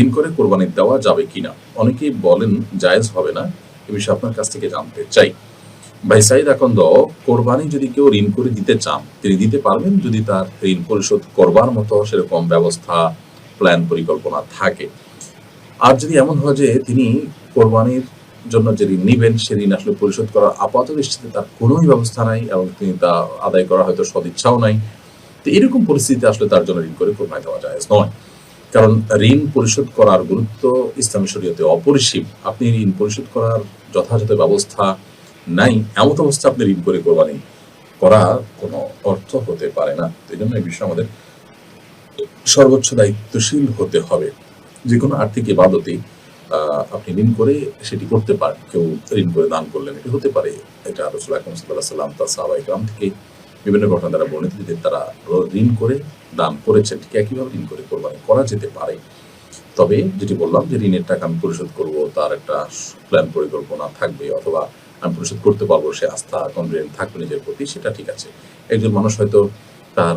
ঋণ করে কোরবানি দেওয়া যাবে কিনা? অনেকেই বলেন, জায়েজ হবে না। এ বিষয়ে আপনার কাছ থেকে জানতে চাই। ভাই সাইদ আকন্দ, কোরবানি যদি কেউ ঋণ করে দিতে চান, তিনি দিতে পারবেন যদি তার ঋণ পরিশোধ করবার মতো সেরকম ব্যবস্থা, প্ল্যান, পরিকল্পনা থাকে। আর যদি এমন হয় যে তিনি কোরবানির জন্য যে ঋণ নিবেন, সে ঋণ আসলে পরিশোধ করার আপাত দৃষ্টিতে তার কোনোই ব্যবস্থা নাই এবং তিনি তা আদায় করা হয়তো সদিচ্ছাও নাই। তো এরকম পরিস্থিতিতে আসলে তার জন্য ঋণ করে কোরবানি দেওয়া যায় নয়। কারণ ঋণ পরিশোধ করার গুরুত্ব ইসলামী শরীয়তে অপরিসীম। আপনি ঋণ পরিশোধ করার যথাযথ ব্যবস্থা নাই, এমন অবস্থা আপনি ঋণ করে কোরবানি করা কোনো অর্থ হতে পারে না। তো এই জন্য এই বিষয়ে আমাদের সর্বোচ্চ দায়িত্বশীল হতে হবে। যে কোনো আর্থিক ইবাদতে আপনি ঋণ করে সেটি করতে পারেন। কেউ ঋণ করে দান করলেন, এটি হতে পারে। এটা আকরম সাল্লাহ সাল্লাম তার সাহাবাই গ্রাম থেকে বিভিন্ন ঘটনা দ্বারা বর্ণিত যে তারা ঋণ করে, দান করেছেন। ঠিক একইভাবে ঋণ করে কোরবানি করা যেতে পারে। তবে যেটি বললাম যে ঋণের টাকা আমি পরিশোধ করব, তার একটা প্ল্যান পরিকল্পনা থাকবে অথবা আমি পরিশোধ করতে পারব, সে আস্থা, কনফিডেন্ট থাকবে নিজের প্রতি, সেটা ঠিক আছে। একজন মানুষ হয়তো তার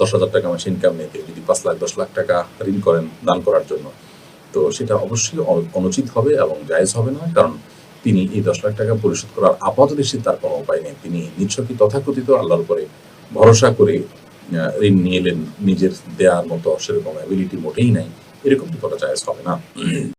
দশ হাজার টাকা মাসে ইনকাম কেউ যদি পাঁচ লাখ, দশ লাখ টাকা ঋণ করেন দান করার জন্য। তো সেটা অবশ্যই অনুচিত হবে এবং জায়েজ হবে না। কারণ তিনি এই দশ লাখ টাকা পরিশোধ করার আপাত দৃষ্টি তার কোনো উপায় নেই। তিনি নিচ্ছকি তথাকথিত আল্লাহর উপরে ভরসা করে ঋণ নিয়ে এলেন। নিজের দেওয়ার মতো সেরকম অ্যাবিলিটি মোটেই নাই। এরকম করা যায় হবে না।